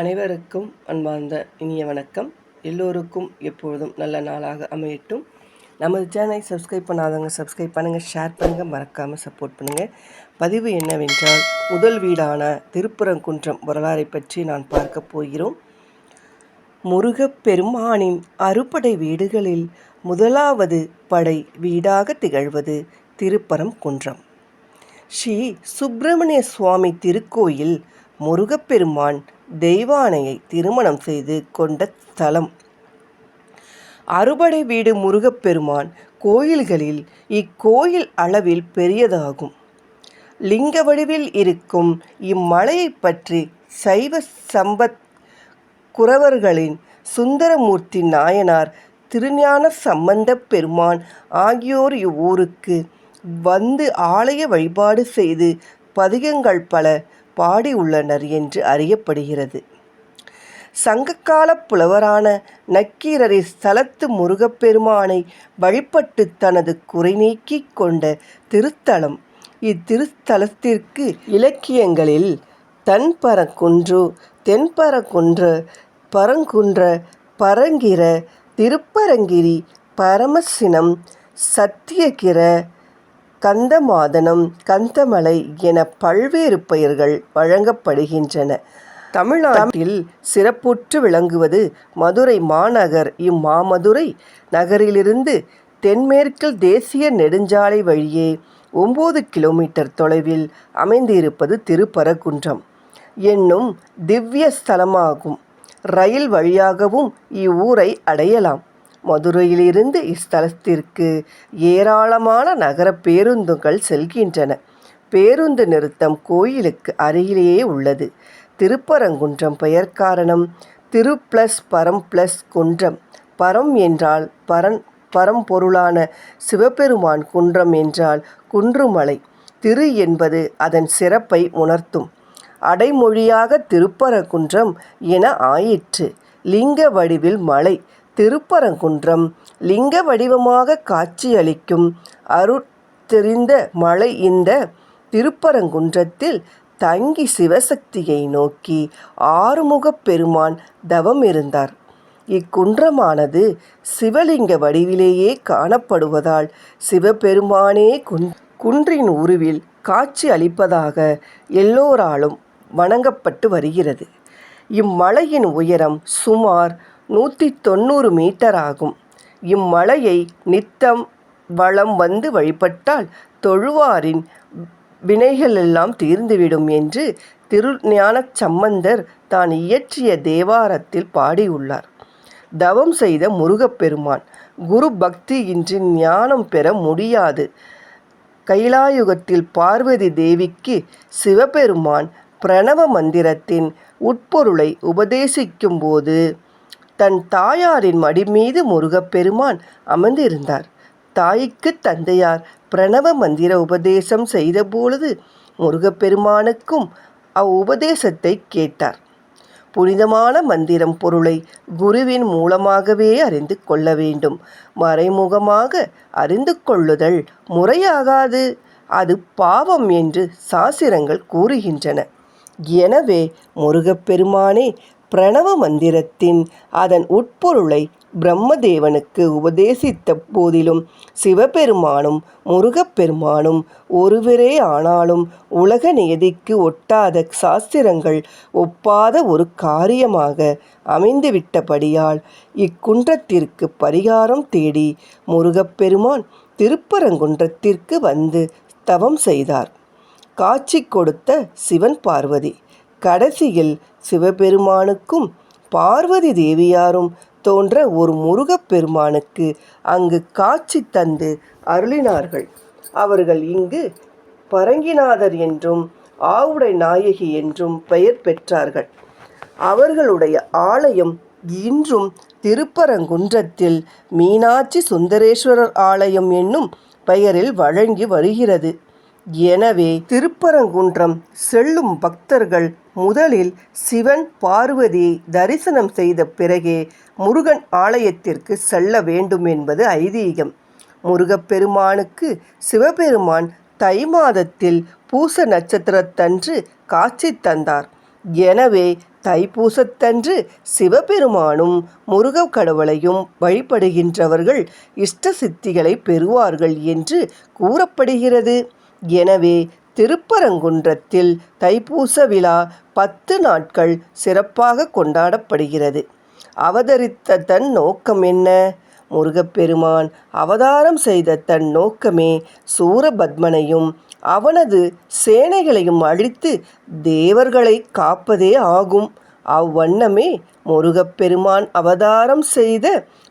அனைவருக்கும் அன்பார்ந்த இனிய வணக்கம். எல்லோருக்கும் எப்பொழுதும் நல்ல நாளாக அமையட்டும். நமது சேனலை சப்ஸ்கிரைப் பண்ணாதவங்க சப்ஸ்கிரைப் பண்ணுங்கள் ஷேர் பண்ணுங்கள் மறக்காமல் சப்போர்ட் பண்ணுங்கள் பதிவு என்னவென்றால் முதல் வீடான திருப்புறங்குன்றம் வரலாறை பற்றி நான் பார்க்க போகிறோம். முருகப்பெருமானின் அறுபடை வீடுகளில் முதலாவது படை வீடாக திகழ்வது திருப்பரங்குன்றம். ஸ்ரீ சுப்பிரமணிய சுவாமி திருக்கோயில் முருகப்பெருமான் தெய்வானையை திருமணம் செய்து கொண்ட ஸ்தலம். அறுபடை வீடு முருகப்பெருமான் கோயில்களில் இக்கோயில் அளவில் பெரியதாகும். லிங்க வடிவில் இருக்கும் இம்மலையை பற்றி சைவ சம்பத் குறவர்களின் சுந்தரமூர்த்தி நாயனார் திருஞான சம்பந்த பெருமான் ஆகியோர் இவ்வூருக்கு வந்து ஆலய வழிபாடு செய்து பதிகங்கள் பல பாடியுள்ளனர் என்று அறியப்படுகிறது. சங்ககால புலவரான நக்கீரரை ஸ்தலத்து முருகப்பெருமானை வழிபட்டு தனது குறை நீக்கிக் கொண்ட திருத்தலம். இத்திருத்தலத்திற்கு இலக்கியங்களில் தன்பரக்குன்று தென்பரக்குன்று பரங்குன்ற பரங்கிர திருப்பரங்கிரி பரமசினம் சத்தியகிர கந்தமாதனம் கந்தமலை என பல்வேறு பெயர்கள் வழங்கப்படுகின்றன. தமிழ்நாட்டில் சிறப்புற்று விளங்குவது மதுரை மாநகர். இம்மாமதுரை நகரிலிருந்து தென்மேற்கில் தேசிய நெடுஞ்சாலை வழியே ஒம்பது கிலோமீட்டர் தொலைவில் அமைந்திருப்பது திருப்பரங்குன்றம். என்னும் திவ்ய ஸ்தலமாகும் ரயில் வழியாகவும் இவ்வூரை அடையலாம். மதுரையிலிருந்து இஸ்தலத்திற்கு ஏராளமான நகர பேருந்துகள் செல்கின்றன. பேருந்து நிறுத்தம் கோயிலுக்கு அருகிலேயே உள்ளது. திருப்பரங்குன்றம் பெயர் காரணம் திரு பிளஸ் பரம் பிளஸ் குன்றம். பரம் என்றால் பரன் பரம்பொருளான சிவபெருமான் குன்றம் என்றால் குன்றுமலை. திரு என்பது அதன் சிறப்பை உணர்த்தும். அடைமொழியாக திருப்பரங்குன்றம் என ஆயிற்று. லிங்க வடிவில் மலை திருப்பரங்குன்றம் லிங்க வடிவமாக காட்சியளிக்கும் அருட்தெரிந்த மலை இந்த திருப்பரங்குன்றத்தில் தங்கி சிவசக்தியை நோக்கி ஆறுமுகப் பெருமான் தவம் இருந்தார். இக்குன்றமானது சிவலிங்க வடிவிலேயே காணப்படுவதால் சிவபெருமானே குன் குன்றின் உருவில் காட்சி அளிப்பதாக எல்லோராலும் வணங்கப்பட்டு வருகிறது. இம்மலையின் உயரம் சுமார் நூற்றி தொண்ணூறு மீட்டர் ஆகும். இம்மலையை நித்தம் வளம் வந்து வழிபட்டால் தொழுவாரின் வினைகளெல்லாம் தீர்ந்துவிடும் என்று திருஞான சம்பந்தர் தான் இயற்றிய தேவாரத்தில் பாடியுள்ளார். தவம் செய்த முருகப்பெருமான் குரு பக்தியின்றி ஞானம் பெற முடியாது. கைலாயுகத்தில் பார்வதி தேவிக்கு சிவபெருமான் பிரணவ மந்திரத்தின் உட்பொருளை உபதேசிக்கும் போது தன் தாயாரின் மடி மீது முருகப்பெருமான் அமர்ந்திருந்தார். தாய்க்கு தந்தையார் பிரணவ மந்திர உபதேசம் செய்தபொழுது முருகப்பெருமானுக்கும் அவ்வுபதேசத்தை கேட்டார். புனிதமான மந்திரம் பொருளை குருவின் மூலமாகவே அறிந்து கொள்ள வேண்டும். மறைமுகமாக அறிந்து கொள்ளுதல் முறையாகாது. அது பாவம் என்று சாசிரங்கள் கூறுகின்றன. எனவே முருகப்பெருமானே பிரணவ மந்திரத்தின் அதன் உட்பொருளை பிரம்மதேவனுக்கு உபதேசித்த போதிலும் சிவபெருமானும் முருகப்பெருமானும் ஒருவரே ஆனாலும் உலக நியதிக்கு ஒட்டாத சாஸ்திரங்கள் ஒப்பாத ஒரு காரியமாக அமைந்துவிட்டபடியால் இக்குன்றத்திற்கு பரிகாரம் தேடி முருகப்பெருமான் திருப்பரங்குன்றத்திற்கு வந்து தவம் செய்தார். காட்சி கொடுத்த சிவன் பார்வதி. கடைசியில் சிவபெருமானுக்கும் பார்வதி தேவியாரும் தோன்ற ஒரு முருகப்பெருமானுக்கு அங்கு காட்சி தந்து அருளினார்கள். அவர்கள் இங்கு பரங்கிநாதர் என்றும் ஆவுடை நாயகி என்றும் பெயர் பெற்றார்கள். அவர்களுடைய ஆலயம் இன்றும் திருப்பரங்குன்றத்தில் மீனாட்சி சுந்தரேஸ்வரர் ஆலயம் என்னும் பெயரில் வழங்கி வருகிறது. எனவே திருப்பரங்குன்றம் செல்லும் பக்தர்கள் முதலில் சிவன் பார்வதியை தரிசனம் செய்த பிறகே முருகன் ஆலயத்திற்கு செல்ல வேண்டும் என்பது ஐதீகம். முருகப்பெருமானுக்கு சிவபெருமான் தை மாதத்தில் பூச நட்சத்திரத்தன்று காட்சி தந்தார். எனவே தைப்பூசத்தன்று சிவபெருமானும் முருகக் கடவுளையும் வழிபடுகின்றவர்கள் இஷ்ட சித்திகளை பெறுவார்கள் என்று கூறப்படுகிறது. எனவே திருப்பரங்குன்றத்தில் தைப்பூச விழா பத்து நாட்கள் சிறப்பாக கொண்டாடப்படுகிறது. அவதரித்த தன் நோக்கம் என்ன? முருகப்பெருமான் அவதாரம் செய்த தன் நோக்கமே சூரபத்மனையும் அவனது சேனைகளையும் அழித்து தேவர்களை காப்பதே ஆகும். அவ்வண்ணமே முருகப்பெருமான் அவதாரம் செய்த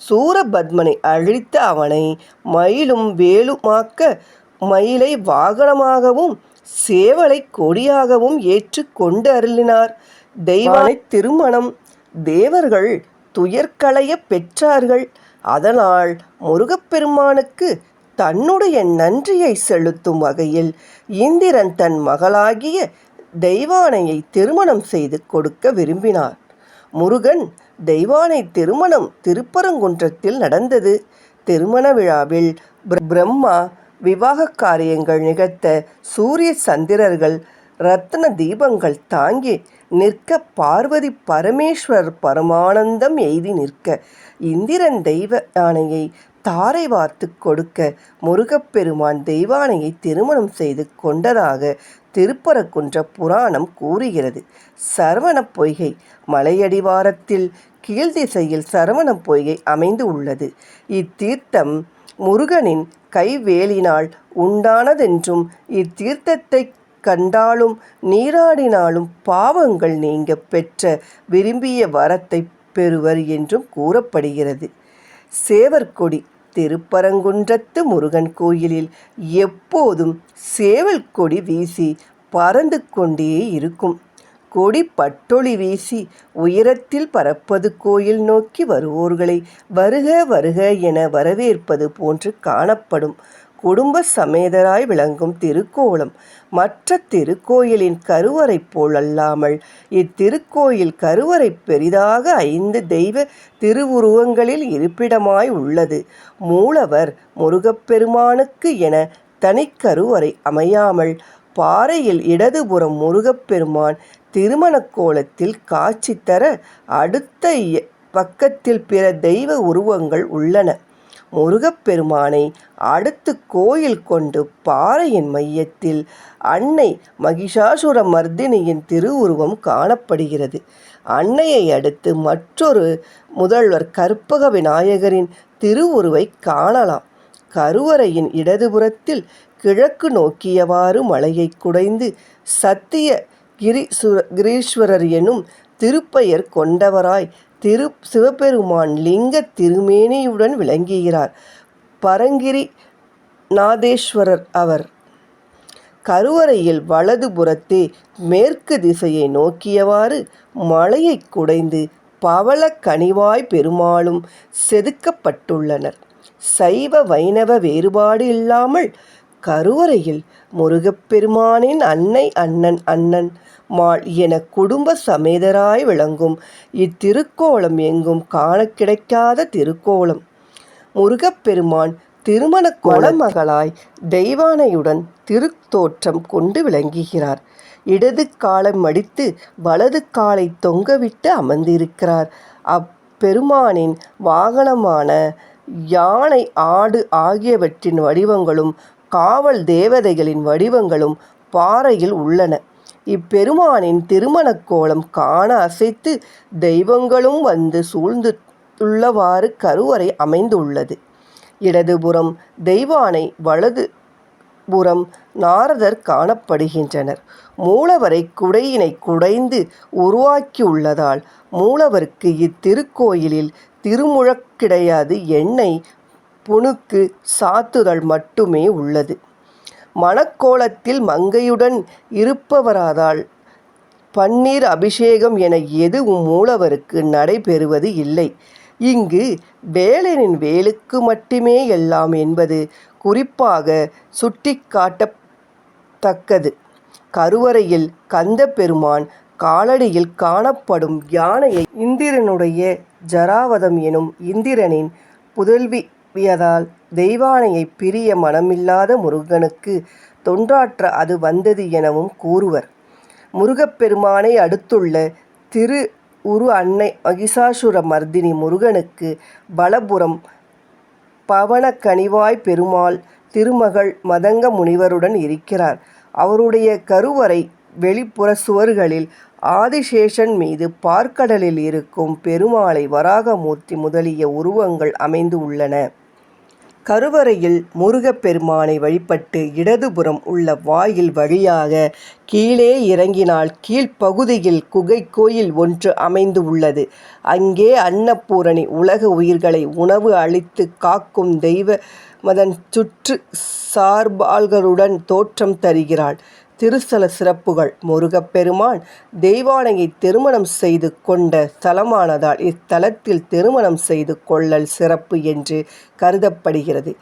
சூரபத்மனை அழித்த அவனை மயிலும் வேலுமாக்க மயிலை வாகனமாகவும் சேவலை கொடியாகவும் ஏற்று கொண்டு அருளினார். தெய்வானை திருமணம் தேவர்கள் துயர்களைய பெற்றார்கள். அதனால் முருகப்பெருமானுக்கு தன்னுடைய நன்றியை செலுத்தும் வகையில் இந்திரன் தன் மகளாகிய தெய்வானையை திருமணம் செய்து கொடுக்க விரும்பினார். முருகன் தெய்வானை திருமணம் திருப்பரங்குன்றத்தில் நடந்தது. திருமண விழாவில் பிரம்மா விவாக காரியங்கள் நிகழ்த்த சூரிய சந்திரர்கள் ரத்ன தீபங்கள் தாங்கி நிற்க பார்வதி பரமேஸ்வரர் பரமானந்தம் எய்தி நிற்க இந்திரன் தெய்வ யானையை தாரை வார்த்து கொடுக்க முருகப்பெருமான் தெய்வானையை திருமணம் செய்து கொண்டதாக திருப்பரக்குன்ற புராணம் கூறுகிறது. சரவண பொய்கை மலையடிவாரத்தில் கீழ்திசையில் சரவண பொய்கை அமைந்து உள்ளது. இத்தீர்த்தம் முருகனின் கைவேலினால் உண்டானதென்றும் இத்தீர்த்தத்தை கண்டாலும் நீராடினாலும் பாவங்கள் நீங்க பெற்ற விரும்பிய வரத்தை பெறுவர் என்றும் கூறப்படுகிறது. சேவற்கொடி திருப்பரங்குன்றத்து முருகன் கோயிலில் எப்போதும் சேவல் கொடி வீசி பறந்து கொண்டே இருக்கும். கொடி பட்டொளி வீசி உயரத்தில் பறப்பது கோயில் நோக்கி வருவோர்களை வருக வருக என வரவேற்பது போன்று காணப்படும். குடும்ப சமேதராய் விளங்கும் திருக்கோலம் மற்ற திருக்கோயிலின் கருவறை போல் அல்லாமல் இத்திருக்கோயில் கருவறை பெரிதாக ஐந்து தெய்வ திருவுருவங்களில் இருப்பிடமாய் உள்ளது. மூலவர் முருகப்பெருமானுக்கு என தனிக்கருவறை அமையாமல் பாறையில் இடதுபுறம் முருகப்பெருமான் திருமணக் கோலத்தில் காட்சி தர அடுத்த பக்கத்தில் பிற தெய்வ உருவங்கள் உள்ளன. முருகப்பெருமானை அடுத்து கோயில் கொண்டு பாறையின் மையத்தில் அன்னை மகிஷாசுர மர்தினியின் திருவுருவம் காணப்படுகிறது. அன்னையை அடுத்து மற்றொரு முதல்வர் கற்பக விநாயகரின் திருவுருவை காணலாம். கருவறையின் இடதுபுறத்தில் கிழக்கு நோக்கியவாறு மலையை குடைந்து சத்திய கிரிசுர கிரீஸ்வரர் எனும் திருப்பெயர் கொண்டவராய் திரு சிவபெருமான் லிங்க திருமேனியுடன் விளங்குகிறார். பரங்கிரி நாதேஸ்வரர் அவர் கருவறையில் வலது புறத்தே மேற்கு திசையை நோக்கியவாறு மலையை குடைந்து பவள கனிவாய் பெருமாளும் செதுக்கப்பட்டுள்ளனர். சைவ வைணவ வேறுபாடு இல்லாமல் கருவறையில் முருகப்பெருமானின் அன்னை அண்ணன் அண்ணன் மாள் என குடும்ப சமேதராய் விளங்கும். இத்திருக்கோலம் எங்கும் காண கிடைக்காத திருக்கோலம் முருகப்பெருமான் திருமண குலமகளாய் தெய்வானையுடன் திருத்தோற்றம் கொண்டு விளங்குகிறார். இடது காலை மடித்து வலது காலை தொங்கவிட்டு அமர்ந்திருக்கிறார். அப்பெருமானின் வாகனமான யானை ஆடு ஆகியவற்றின் வடிவங்களும் காவல் தேவதைகளின் வடிவங்களும் பாறையில் உள்ளன. இப்பெருமானின் திருமணக் கோலம் காண அசைத்து தெய்வங்களும் வந்து சூழ்ந்து உள்ளவாறு கருவறை அமைந்துள்ளது. இடதுபுறம் தெய்வானை வலது புறம் நாரதர் காணப்படுகின்றனர். மூலவரை குடையினை குடைந்து உருவாக்கியுள்ளதால் மூலவருக்கு இத்திருக்கோயிலில் திருமுழக்கிடையாது எண்ணெய் புணுக்கு சாத்துதல் மட்டுமே உள்ளது. மணக்கோலத்தில் மங்கையுடன் இருப்பவராதால் பன்னீர் அபிஷேகம் என எதுவும் மூலவருக்கு நடைபெறுவது இல்லை. இங்கு வேலனின் வேலுக்கு மட்டுமே எல்லாம் என்பது குறிப்பாக சுட்டிக்காட்டத்தக்கது கருவறையில் கந்த பெருமான் காலடியில் காணப்படும் யானையை இந்திரனுடைய ஜராவதம் எனும் இந்திரனின் புதல்வி தப்பியதால் தெய்வானையை பிரிய மனமில்லாத முருகனுக்கு தொன்றாற்ற அது வந்தது எனவும் கூறுவர் முருகப்பெருமானை அடுத்துள்ள திரு உரு அன்னை மகிஷாசுர மர்தினி முருகனுக்கு பலபுரம் பவனக்கனிவாய் பெருமாள் திருமகள் மதங்க முனிவருடன் இருக்கிறார். அவருடைய கருவறை வெளிப்புற சுவர்களில் ஆதிசேஷன் மீது பாற்கடலில் இருக்கும் பெருமாளை வராகமூர்த்தி முதலிய உருவங்கள் அமைந்து உள்ளன. கருவறையில் முருகப்பெருமானை வழிபட்டு இடதுபுறம் உள்ள வாயில் வழியாக கீழே இறங்கினால் கீழ்ப்பகுதியில் குகை கோயில் ஒன்று அமைந்து உள்ளது. அங்கே அன்னபூரணி உலக உயிர்களை உணவு அளித்து காக்கும் தெய்வ மதன் சுற்று சார்பாள்களுடன் தோற்றம் தருகிறாள். திருத்தல சிறப்புகள் முருகப்பெருமான் தெய்வானையை திருமணம் செய்து கொண்ட ஸ்தலமானதால் இத்தலத்தில் திருமணம் செய்து கொள்ளல் சிறப்பு என்று கருதப்படுகிறது.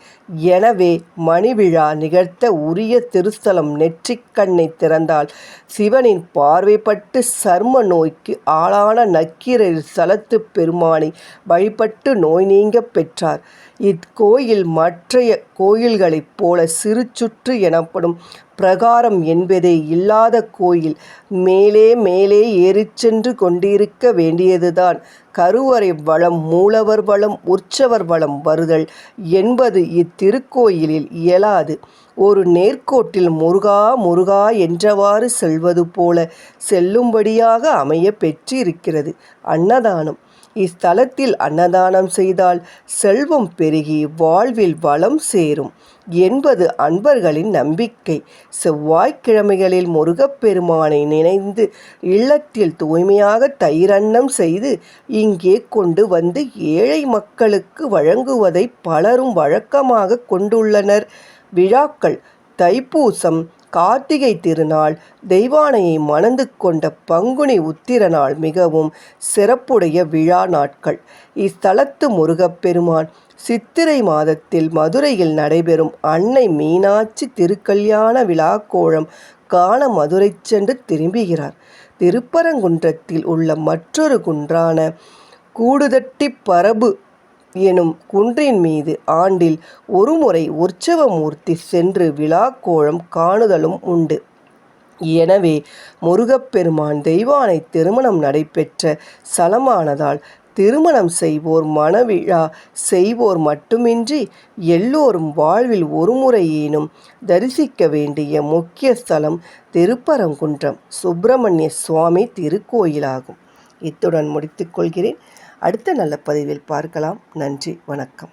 எனவே மணிவிழா நிகழ்த்த உரிய திருஸ்தலம் நெற்றிக்கண்ணை திறந்தால் சிவனின் பார்வைப்பட்டு சர்ம நோய்க்கு ஆளான நக்கீரர் ஸ்தலத்து பெருமானை வழிபட்டு நோய் நீங்கப் பெற்றார். இக்கோயில் மற்றைய கோயில்களைப் போல சிறு சுற்று எனப்படும் பிரகாரம் என்பதே இல்லாத கோயில். மேலே மேலே ஏறிச்சென்று கொண்டிருக்க வேண்டியதுதான். கருவறை வளம் மூலவர் வளம் உற்சவர் வளம் வருதல் என்பது இத்திருக்கோயிலில் இயலாது. ஒரு நேர்கோட்டில் முருகா முருகா என்றவாறு செல்வது போல செல்லும்படியாக அமைய பெற்றிருக்கிறது அன்னதானம். இஸ்தலத்தில் அன்னதானம் செய்தால் செல்வம் பெருகி வாழ்வில் வளம் சேரும் என்பது அன்பர்களின் நம்பிக்கை. செவ்வாய்க்கிழமைகளில் முருகப்பெருமானை நினைந்து இல்லத்தில் தூய்மையாக தயிரன்னம் செய்து இங்கே கொண்டு வந்து ஏழை மக்களுக்கு வழங்குவதை பலரும் வழக்கமாக கொண்டுள்ளனர். விழாக்கள் தைப்பூசம் கார்த்திகை திருநாள் தெய்வானையை மணந்து கொண்ட பங்குனி உத்திர நாள் மிகவும் சிறப்புடைய விழா நாட்கள். இஸ்தலத்து முருகப்பெருமான் சித்திரை மாதத்தில் மதுரையில் நடைபெறும் அன்னை மீனாட்சி திருக்கல்யாண விழாக்கோலம் காண மதுரை சென்று திரும்புகிறார். திருப்பரங்குன்றத்தில் உள்ள மற்றொரு குன்றான கூடுதட்டிப் பரபு எனும் குன்றின் மீது ஆண்டில் ஒருமுறை உற்சவமூர்த்தி சென்று விழாக்கோலம் காணுதலும் உண்டு. எனவே முருகப்பெருமான் தெய்வானை திருமணம் நடைபெற்ற ஸ்தலமானதால் திருமணம் செய்வோர் மணவிழா செய்வோர் மட்டுமின்றி எல்லோரும் வாழ்வில் ஒருமுறையேனும் தரிசிக்க வேண்டிய முக்கிய ஸ்தலம் திருப்பரங்குன்றம் சுப்பிரமணிய சுவாமி திருக்கோயிலாகும். இத்துடன் முடித்துக்கொள்கிறேன் அடுத்த நல்ல பதிவில் பார்க்கலாம். நன்றி வணக்கம்.